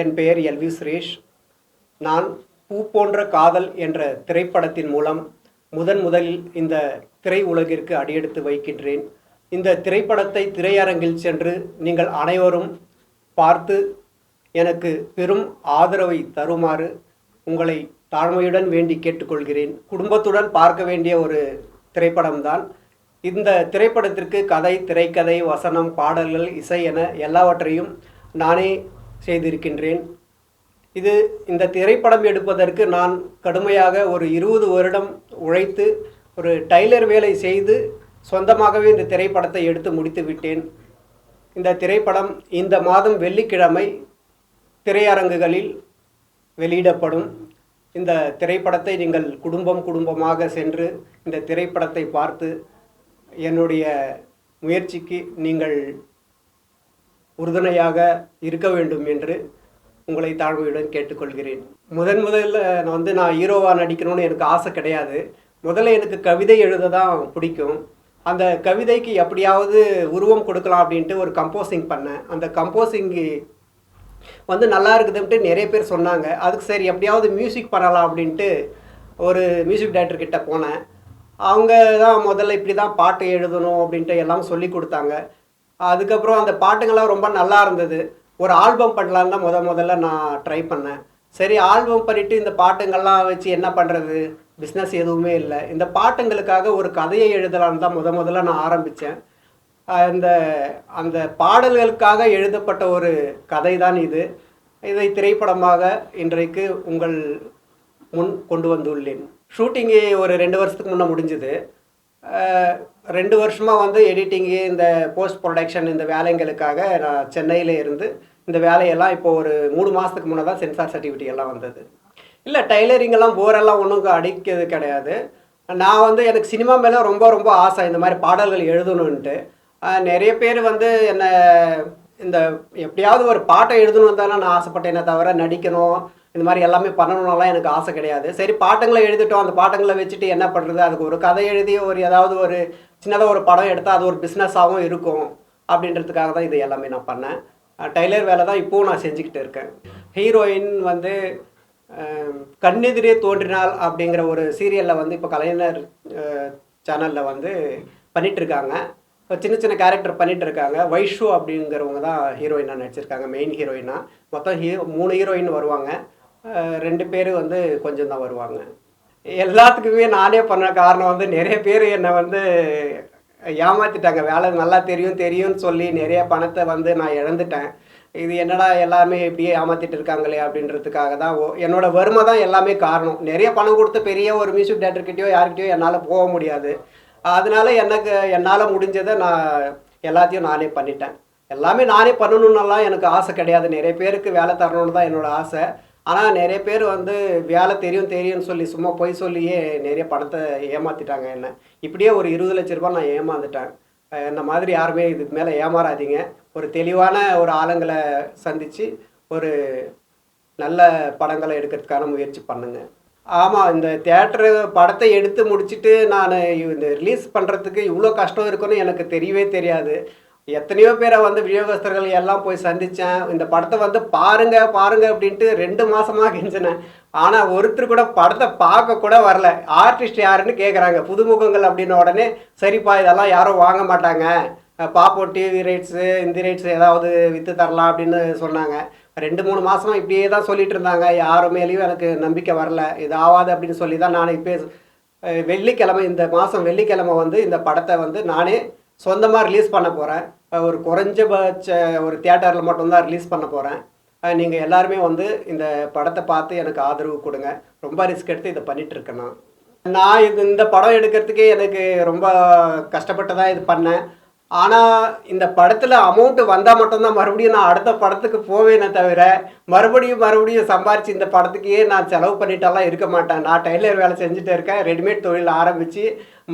என் பெயர் எல்வி சுரேஷ். நான் பூ போன்ற காதல் என்ற திரைப்படத்தின் மூலம் முதன் முதலில் இந்த திரை உலகிற்கு அடியெடுத்து வைக்கின்றேன். இந்த திரைப்படத்தை திரையரங்கில் சென்று நீங்கள் அனைவரும் பார்த்து எனக்கு பெரும் ஆதரவை தருமாறு உங்களை தாழ்மையுடன் வேண்டி கேட்டுக்கொள்கிறேன். குடும்பத்துடன் பார்க்க வேண்டிய ஒரு திரைப்படம்தான். இந்த திரைப்படத்திற்கு கதை திரைக்கதை வசனம் பாடல்கள் இசை என எல்லாவற்றையும் நானே செய்திருக்கின்றேன். இது இந்த திரைப்படம் எடுப்பதற்கு நான் கடுமையாக ஒரு இருபது வருடம் உழைத்து ஒரு டைலர் வேலை செய்து சொந்தமாகவே இந்த திரைப்படத்தை எடுத்து முடித்து விட்டேன். இந்த திரைப்படம் இந்த மாதம் வெள்ளிக்கிழமை திரையரங்குகளில் வெளியிடப்படும். இந்த திரைப்படத்தை நீங்கள் குடும்பம் குடும்பமாக சென்று இந்த திரைப்படத்தை பார்த்து என்னுடைய முயற்சிக்கு நீங்கள் உறுதுணையாக இருக்க வேண்டும் என்று உங்களை தாழ்மையுடன் கேட்டுக்கொள்கிறேன். முதன் முதல்ல நான் வந்து நான் ஹீரோவாக நடிக்கணும்னு எனக்கு ஆசை கிடையாது. முதல்ல எனக்கு கவிதை எழுத தான் பிடிக்கும். அந்த கவிதைக்கு எப்படியாவது உருவம் கொடுக்கலாம் அப்படின்ட்டு ஒரு கம்போசிங் பண்ணேன். அந்த கம்போசிங்கு வந்து நல்லா இருக்குதுன்ட்டு நிறைய பேர் சொன்னாங்க. அதுக்கு சரி எப்படியாவது மியூசிக் பண்ணலாம் அப்படின்ட்டு ஒரு மியூசிக் டைரக்டர்கிட்ட போனேன். அவங்க தான் முதல்ல இப்படி தான் பாட்டு எழுதணும் அப்படின்ட்டு எல்லாம் சொல்லி கொடுத்தாங்க. அதுக்கப்புறம் அந்த பாட்டுங்கள்லாம் ரொம்ப நல்லா இருந்தது. ஒரு ஆல்பம் பண்ணலான்னு தான் முத முதல்ல நான் ட்ரை பண்ணேன். சரி ஆல்பம் பண்ணிவிட்டு இந்த பாட்டுங்கள்லாம் வச்சு என்ன பண்ணுறது பிஸ்னஸ் எதுவுமே இல்லை. இந்த பாட்டுங்களுக்காக ஒரு கதையை எழுதலான்னு தான் முத முதல்ல நான் ஆரம்பித்தேன் அந்த அந்த பாடல்களுக்காக எழுதப்பட்ட ஒரு கதை தான் இது. இதை திரைப்படமாக இன்றைக்கு உங்கள் முன் கொண்டு வந்துள்ளேன். ஷூட்டிங்கு ஒரு ரெண்டு வருஷத்துக்கு முன்னே முடிஞ்சுது. ரெண்டு வருஷமாக வந்து எடிட்டிங்கு இந்த போஸ்ட் ப்ரொடக்ஷன் இந்த வேலைங்களுக்காக நான் சென்னையில் இருந்து இந்த வேலையெல்லாம் இப்போ ஒரு மூணு மாதத்துக்கு முன்னே தான் சென்சார் சர்டிஃபிகேட் எல்லாம் வந்தது. இல்லை டைலரிங்கெல்லாம் போரெல்லாம் ஒன்றும் அடிக்கிறது கிடையாது. நான் வந்து எனக்கு சினிமா மேலே ரொம்ப ரொம்ப ஆசை. இந்த மாதிரி பாடல்கள் எழுதணுன்ட்டு நிறைய பேர் வந்து என்னை இந்த எப்படியாவது ஒரு பாட்டை எழுதணும் தானே நான் ஆசைப்பட்டேனே தவிர நடிக்கணும் இந்த மாதிரி எல்லாமே பண்ணணும்னாலாம் எனக்கு ஆசை கிடையாது. சரி பாட்டுங்களை எழுதிட்டோம். அந்த பாட்டங்களை வச்சுட்டு என்ன பண்ணுறது அதுக்கு ஒரு கதை எழுதி ஒரு ஏதாவது ஒரு சின்னதாக ஒரு படம் எடுத்தால் அது ஒரு பிஸ்னஸாகவும் இருக்கும். அப்படின்றதுக்காக தான் இது எல்லாமே நான் பண்ணேன். டைலர் வேலை தான் இப்போவும் நான் செஞ்சுக்கிட்டு இருக்கேன். ஹீரோயின் வந்து கண்ணெதிரே தோன்றினால் அப்படிங்கிற ஒரு சீரியலில் வந்து இப்போ கலைஞர் சேனலில் வந்து பண்ணிகிட்ருக்காங்க இருக்காங்க இப்போ சின்ன சின்ன கேரக்டர் பண்ணிட்டு இருக்காங்க வைஷு அப்படிங்கிறவங்க தான் ஹீரோயினாக நடிச்சிருக்காங்க. மெயின் ஹீரோயினாக மொத்தம் ஹீரோ மூணு ஹீரோயின் வருவாங்க. ரெண்டு பேர் வந்து கொஞ்சம் தான் வருவாங்க. எல்லாத்துக்குமே நானே பண்ண காரணம் வந்து நிறைய பேர் என்னை வந்து ஏமாத்திட்டாங்க. வேலை நல்லா தெரியும் தெரியும்னு சொல்லி நிறைய பணத்தை வந்து நான் இழந்துட்டேன். இது என்னடா எல்லாமே இப்படியே ஏமாத்திட்டு இருக்காங்களே அப்படின்றதுக்காக தான் என்னோட வறுமை தான் எல்லாமே காரணம். நிறைய பணம் கொடுத்து பெரிய ஒரு மியூசிக் டேரக்டர்கிட்டயோ யார்கிட்டயோ என்னால் போக முடியாது. அதனால எனக்கு என்னால் முடிஞ்சதை நான் எல்லாத்தையும் நானே பண்ணிட்டேன். எல்லாமே நானே பண்ணணுன்னெல்லாம் எனக்கு ஆசை கிடையாது. நிறைய பேருக்கு வேலை தரணும்னு தான் என்னோடய ஆசை. ஆனால் நிறைய பேர் வந்து வேலை தெரியும் தெரியும்னு சொல்லி சும்மா பொய் சொல்லியே நிறைய பணத்தை ஏமாத்திட்டாங்க என்ன. இப்படியே ஒரு இருபது லட்ச ரூபாய் நான் ஏமாந்துட்டேன். அஹ் இந்த மாதிரி யாருமே இதுக்கு மேலே ஏமாறாதீங்க. ஒரு தெளிவான ஒரு ஆளுங்களை சந்தித்து ஒரு நல்ல படங்களை எடுக்கிறதுக்கான முயற்சி பண்ணுங்க. ஆமாம் இந்த தேட்டரு படத்தை எடுத்து முடிச்சுட்டு நான் இந்த ரிலீஸ் பண்ணுறதுக்கு இவ்வளோ கஷ்டம் இருக்குன்னு எனக்கு தெரியவே தெரியாது. எத்தனையோ பேரை வந்து விநியோகஸ்தர்கள் எல்லாம் போய் சந்தித்தேன் இந்த படத்தை வந்து பாருங்க பாருங்க அப்படின்ட்டு ரெண்டு மாசமாக கெஞ்சினேன். ஆனால் ஒருத்தர் கூட படத்தை பார்க்க கூட வரல. ஆர்டிஸ்ட் யாருன்னு கேட்குறாங்க புதுமுகங்கள் அப்படின்ன உடனே சரிப்பா இதெல்லாம் யாரும் வாங்க மாட்டாங்க. அஹ் பாப்போம் டிவி ரைட்ஸு இந்த ரைட்ஸ் ஏதாவது விற்று தரலாம் அப்படின்னு சொன்னாங்க. ரெண்டு மூணு மாதமாக இப்படியே தான் சொல்லிட்டு இருந்தாங்க. யாரும் மேலேயும் எனக்கு நம்பிக்கை வரல. இது ஆகாது அப்படின்னு சொல்லி தான் நான் இப்போ வெள்ளிக்கிழமை இந்த மாதம் வெள்ளிக்கிழமை வந்து இந்த படத்தை வந்து நானே சொந்தமாக ரிலீஸ் பண்ண போகிறேன் ஒரு குறைஞ்சபட்ச ஒரு தியேட்டரில் மட்டும்தான் ரிலீஸ் பண்ண போகிறேன் நீங்கள் எல்லாருமே வந்து இந்த படத்தை பார்த்து எனக்கு ஆதரவு கொடுங்க. ரொம்ப ரிஸ்க் எடுத்து இதை பண்ணிட்டு நான். நான் இது இந்த படம் எடுக்கிறதுக்கே எனக்கு ரொம்ப கஷ்டப்பட்டு தான் இது பண்ணேன். ஆனால் இந்த படத்தில் அமௌண்ட்டு வந்தால் மட்டும்தான் மறுபடியும் நான் அடுத்த படத்துக்கு போவேனே தவிர மறுபடியும் மறுபடியும் சம்பாரித்து இந்த படத்துக்கே நான் செலவு பண்ணிட்டெல்லாம் இருக்க மாட்டேன். நான் டெய்லர் வேலை செஞ்சுட்டு இருக்கேன் ரெடிமேட் தொழில் ஆரம்பித்து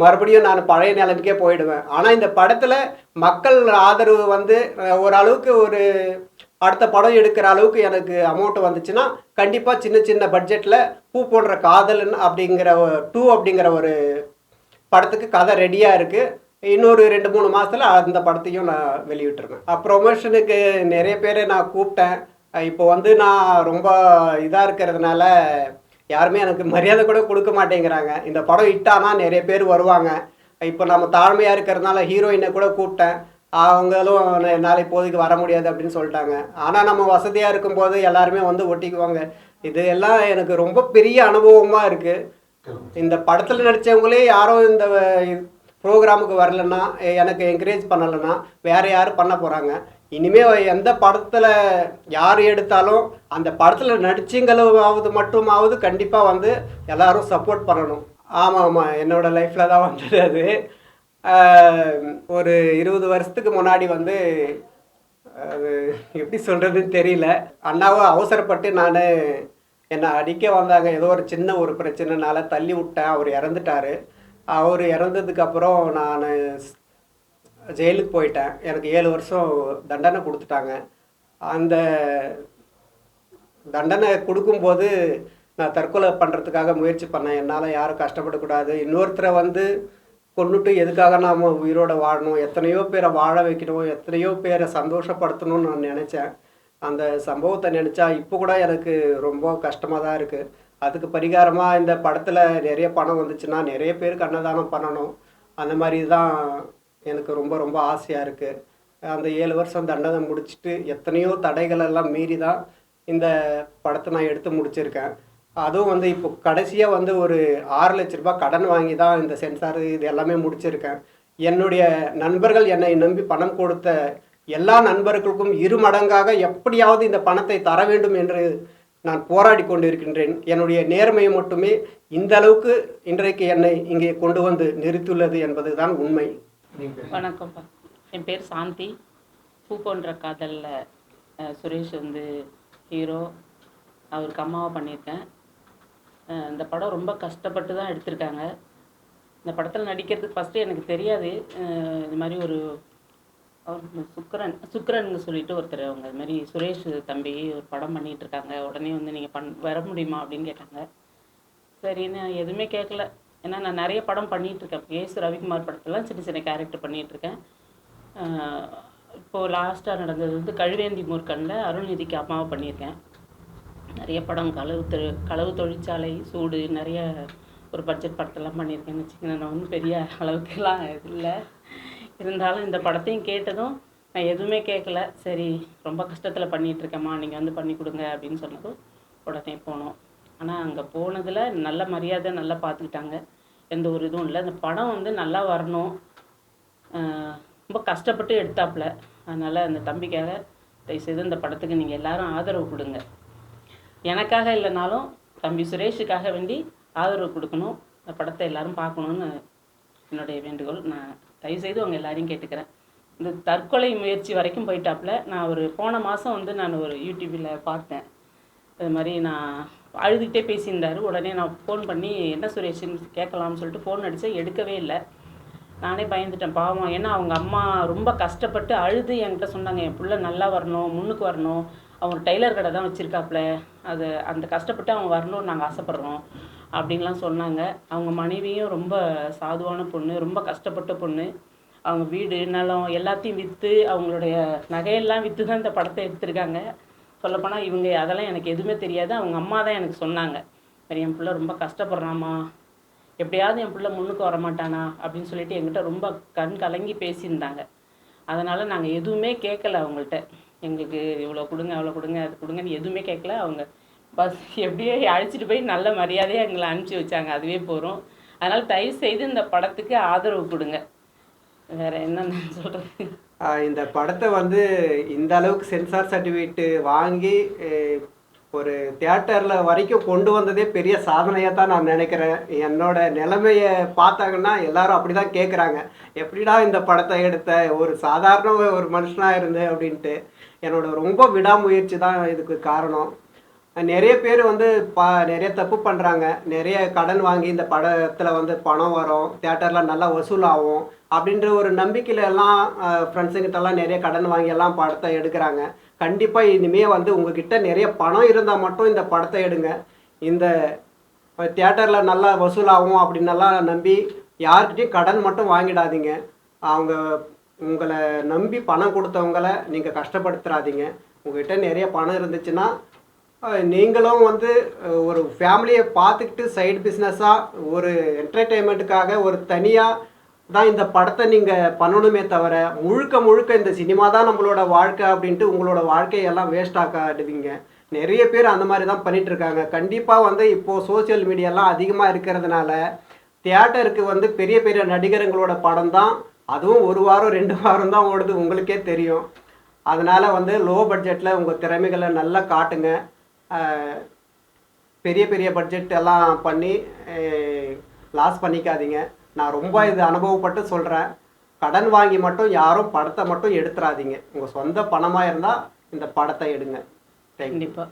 மறுபடியும் நான் பழைய நிலைமைக்கே போயிடுவேன். ஆனால் இந்த படத்தில் மக்கள் ஆதரவு வந்து ஓரளவுக்கு ஒரு அடுத்த படம் எடுக்கிற அளவுக்கு எனக்கு அமௌண்ட் வந்துச்சுன்னா கண்டிப்பாக சின்ன சின்ன பட்ஜெட்டில் பூ போடுற காதலன் அப்படிங்கிற டூ அப்படிங்கிற ஒரு படத்துக்கு கதை ரெடியாக இருக்குது இன்னொரு ரெண்டு மூணு மாதத்தில் அந்த படத்தையும் நான் வெளியிட்டிருக்கேன். ப்ரொமோஷனுக்கு நிறைய பேரை நான் கூப்பிட்டேன். இப்போ வந்து நான் ரொம்ப இதாக இருக்கிறதுனால யாருமே எனக்கு மரியாதை கூட கொடுக்க மாட்டேங்கிறாங்க. இந்த படம் இட்டானா நிறைய பேர் வருவாங்க. இப்போ நம்ம தாழ்மையாக இருக்கிறதுனால ஹீரோயினை கூட கூப்பிட்டேன். அவங்களும் "நான் என்னால் இப்போதைக்கு வர முடியாது அப்படின்னு சொல்லிட்டாங்க. ஆனால் நம்ம வசதியாக இருக்கும்போது எல்லாருமே வந்து ஒட்டிக்குவாங்க. இது எல்லாம் எனக்கு ரொம்ப பெரிய அனுபவமாக இருக்குது இந்த படத்தில் நடித்தவங்களே யாரும் இந்த ப்ரோக்ராமுக்கு வரலன்னா எனக்கு என்கரேஜ் பண்ணலைன்னா வேறு யார் பண்ண போகிறாங்க இனிமேல் எந்த படத்தில் யார் எடுத்தாலும் அந்த படத்தில் நடிச்சிங்களாவது மட்டுமாவது கண்டிப்பாக வந்து எல்லோரும் சப்போர்ட் பண்ணணும். ஆமாம் ஆமாம் என்னோடய லைஃப்பில் தான் வந்தது அது. ஒரு இருபது வருஷத்துக்கு முன்னாடி வந்து அது எப்படி சொல்கிறதுன்னு தெரியல. அண்ணாவும் அவசரப்பட்டு நான் என்னை அடிக்க வந்தாங்க. ஏதோ ஒரு சின்ன ஒரு பிரச்சனைனால தள்ளி விட்டேன். அவர் இறந்துட்டாரு. அவர் இறந்ததுக்கு அப்புறம் நான் ஜெயிலுக்கு போயிட்டேன். எனக்கு ஏழு வருஷம் தண்டனை கொடுத்துட்டாங்க. அந்த தண்டனை கொடுக்கும்போது நான் தற்கொலை பண்ணுறதுக்காக முயற்சி பண்ணேன். என்னால் யாரும் கஷ்டப்படக்கூடாது. இன்னொருத்தரை வந்து கொண்டுட்டு எதுக்காக நாம் உயிரோட வாழணும்? எத்தனையோ பேரை வாழ வைக்கணும். எத்தனையோ பேரை சந்தோஷப்படுத்தணும்னு நான் நினச்சேன். அந்த சம்பவத்தை நினச்சா இப்போ கூட எனக்கு ரொம்ப கஷ்டமாக தான் இருக்குது அதுக்கு பரிகாரமாக இந்த படத்தில் நிறைய பணம் வந்துச்சுன்னா நிறைய பேருக்கு அன்னதானம் பண்ணணும். அந்த மாதிரி தான் எனக்கு ரொம்ப ரொம்ப ஆசையாக இருக்குது அந்த ஏழு வருஷம் தண்டனை முடிச்சுட்டு எத்தனையோ தடைகள் எல்லாம் மீறி தான் இந்த படத்தை நான் எடுத்து முடிச்சிருக்கேன். அதுவும் வந்து இப்போ கடைசியாக வந்து ஒரு ஆறு லட்ச ரூபாய் கடன் வாங்கி தான் இந்த சென்சார் இது எல்லாமே முடிச்சிருக்கேன். என்னுடைய நண்பர்கள் என்னை நம்பி பணம் கொடுத்த எல்லா நண்பர்களுக்கும் இரு மடங்காக எப்படியாவது இந்த பணத்தை தர வேண்டும் என்று நான் போராடி கொண்டிருக்கின்றேன். என்னுடைய நேர்மையை மட்டுமே இந்த அளவுக்கு இன்றைக்கு என்னை இங்கே கொண்டு வந்து நிறுத்தியுள்ளது என்பதுதான் உண்மை. வணக்கம்ப்பா. என் பேர் சாந்தி. பூ போன்ற காதலில் சுரேஷ் வந்து ஹீரோ அவருக்கு அம்மாவை பண்ணியிருக்கேன். இந்த படம் ரொம்ப கஷ்டப்பட்டு தான் எடுத்திருக்காங்க. இந்த படத்தில் நடிக்கிறதுக்கு ஃபஸ்ட்டு எனக்கு தெரியாது. இது மாதிரி ஒரு அவர் சுக்கரன் சுக்கரன் சொல்லிட்டு ஒருத்தர் அவங்க இது மாதிரி சுரேஷ் தம்பி ஒரு படம் பண்ணிட்டு இருக்காங்க. உடனே வந்து நீங்கள் பண் வர முடியுமா அப்படின்னு கேட்டாங்க. சரின்னு எதுவுமே கேட்கல. ஏன்னா நான் நிறைய படம் பண்ணிட்டு இருக்கேன். ஏசு ரவிக்குமார் படத்துலலாம் சின்ன சின்ன கேரக்டர் பண்ணிட்டு இருக்கேன். இப்போ லாஸ்ட்டாக நடந்தது வந்து கழுவேந்தி மூர்க்கனில் அருள்நிதிக்கு அம்மாவை பண்ணியிருக்கேன். நிறைய படம் களவு தொ களவு தொழிற்சாலை சூடு நிறைய ஒரு பட்ஜெட் படத்தெல்லாம் பண்ணியிருக்கேன்னு வச்சுக்கோங்க நான் ஒன்றும் பெரிய அளவுக்குலாம் இல்லை. இருந்தாலும் இந்த படத்தையும் கேட்டதும் நான் எதுவுமே கேட்கல. சரி ரொம்ப கஷ்டத்தில் பண்ணிகிட்ருக்கேம்மா நீங்கள் வந்து பண்ணி கொடுங்க அப்படின்னு சொன்னதும் உடனே போனோம். ஆனால் அங்கே போனதில் நல்ல மரியாதை நல்லா பார்த்துக்கிட்டாங்க எந்த ஒரு இதுவும் இல்லை. அந்த படம் வந்து நல்லா வரணும். ரொம்ப கஷ்டப்பட்டு எடுத்தாப்புல. அதனால் அந்த தம்பிக்காக தயவுசெய்து இந்த படத்துக்கு நீங்கள் எல்லாரும் ஆதரவு கொடுங்க. எனக்காக இல்லைனாலும் தம்பி சுரேஷுக்காக வேண்டி ஆதரவு கொடுக்கணும். இந்த படத்தை எல்லாரும் பார்க்கணுன்னு என்னுடைய வேண்டுகோள். நான் தயவுசெய்து அவங்க எல்லாரையும் கேட்டுக்கிறேன். இந்த தற்கொலை முயற்சி வரைக்கும் போயிட்டாப்புல நான் ஒரு போன மாதம் வந்து நான் ஒரு யூடியூப்பில் பார்த்தேன். அது மாதிரி நான் அழுதுகிட்டே பேசியிருந்தாரு. உடனே நான் ஃபோன் பண்ணி என்ன சுரேஷ்னு கேட்கலாம்னு சொல்லிட்டு ஃபோன் அடித்தேன் எடுக்கவே இல்லை. நானே பயந்துட்டேன். பாவம். ஏன்னா அவங்க அம்மா ரொம்ப கஷ்டப்பட்டு அழுது என்கிட்ட சொன்னாங்க என் பிள்ளை நல்லா வரணும் முன்னுக்கு வரணும். அவங்க டெய்லர் கடை தான் வச்சுருக்காப்புல. அது அந்த கஷ்டப்பட்டு அவங்க வரணும்னு நாங்கள் ஆசைப்பட்றோம். அப்படின்லாம் சொன்னாங்க. அவங்க மனைவியும் ரொம்ப சாதுவான பொண்ணு ரொம்ப கஷ்டப்பட்ட பொண்ணு. அவங்க வீடு நிலம் எல்லாத்தையும் விற்று அவங்களுடைய நகையெல்லாம் விற்று தான் இந்த படத்தை எடுத்திருக்காங்க. சொல்லப்போனால் இவங்க அதெல்லாம் எனக்கு எதுவுமே தெரியாது. அவங்க அம்மா தான் எனக்கு சொன்னாங்க. சரி என் பிள்ளை ரொம்ப கஷ்டப்படுறாமா எப்படியாவது என் பிள்ளை முன்னுக்கு வரமாட்டானா அப்படின்னு சொல்லிட்டு எங்கிட்ட ரொம்ப கண் கலங்கி பேசியிருந்தாங்க. அதனால் நாங்கள் எதுவுமே கேட்கல அவங்கள்ட்ட. எங்களுக்கு இவ்வளோ கொடுங்க அவ்வளோ கொடுங்க அது கொடுங்கன்னு எதுவுமே கேட்கல அவங்க பஸ் எப்படியோ அழைச்சிட்டு போய் நல்ல மரியாதையாக எங்களை அனுப்பிச்சி வச்சாங்க. அதுவே போகிறோம் அதனால் தயவு செய்து இந்த படத்துக்கு ஆதரவு கொடுங்க. வேற என்ன நான் சொல்கிறது இந்த படத்தை வந்து இந்த அளவுக்கு சென்சார் சர்டிஃபிகேட்டு வாங்கி ஒரு தியேட்டரில் வரைக்கும் கொண்டு வந்ததே பெரிய சாதனையாக தான் நான் நினைக்கிறேன். என்னோட நிலைமையை பார்த்தாங்கன்னா எல்லாரும் அப்படி தான் கேட்குறாங்க எப்படிடா இந்த படத்தை எடுத்த? ஒரு சாதாரண ஒரு மனுஷனாக இருந்தேன் அப்படின்ட்டு. என்னோட ரொம்ப விடாமுயற்சி தான் இதுக்கு காரணம். நிறைய பேர் வந்து ப நிறைய தப்பு பண்ணுறாங்க நிறைய கடன் வாங்கி இந்த படத்தில் வந்து பணம் வரும். தேட்டரில் நல்லா வசூலாகும். அப்படின்ற ஒரு நம்பிக்கையில எல்லாம் ஃப்ரெண்ட்ஸுங்கிட்டலாம் நிறைய கடன் வாங்கி எல்லாம் படத்தை எடுக்கிறாங்க. கண்டிப்பாக இனிமேல் வந்து உங்ககிட்ட நிறைய பணம் இருந்தால் மட்டும் இந்த படத்தை எடுங்க. இந்த தியேட்டரில் நல்லா வசூலாகும் அப்படின்னெல்லாம் நம்பி யார்கிட்டையும் கடன் மட்டும் வாங்கிடாதீங்க. அவங்க உங்களை நம்பி பணம் கொடுத்தவங்கள நீங்கள் கஷ்டப்படுத்துறாதீங்க உங்ககிட்ட நிறைய பணம் இருந்துச்சுன்னா நீங்களும் வந்து ஒரு ஃபேமிலியை பார்த்துக்கிட்டு சைடு பிஸ்னஸாக ஒரு என்டர்டெயின்மெண்ட்டுக்காக ஒரு தனியாக தான் இந்த படத்தை நீங்கள் பண்ணணுமே தவிர முழுக்க முழுக்க இந்த சினிமா தான் நம்மளோட வாழ்க்கை அப்படின்ட்டு உங்களோட வாழ்க்கையெல்லாம் வேஸ்ட் ஆக்காடுவீங்க. நிறைய பேர் அந்த மாதிரி தான் பண்ணிகிட்ருக்காங்க கண்டிப்பாக வந்து இப்போது சோஷியல் மீடியாலாம் அதிகமாக இருக்கிறதுனால தியேட்டருக்கு வந்து பெரிய பெரிய நடிகருங்களோட படம் தான் அதுவும் ஒரு வாரம் ரெண்டு வாரம் தான் ஓடுது உங்களுக்கே தெரியும். அதனால் வந்து லோ பட்ஜெட்டில் உங்கள் திறமைகளை நல்லா காட்டுங்க. பெரிய பெரிய பட்ஜெட் எல்லாம் பண்ணி லாஸ் பண்ணிக்காதீங்க. நான் ரொம்ப இது அனுபவப்பட்டு சொல்கிறேன் கடன் வாங்கி மட்டும் யாரும் படத்தை மட்டும் எடுத்துறாதீங்க. உங்கள் சொந்த பணமாக இருந்தால் இந்த படத்தை எடுங்க. கண்டிப்பாக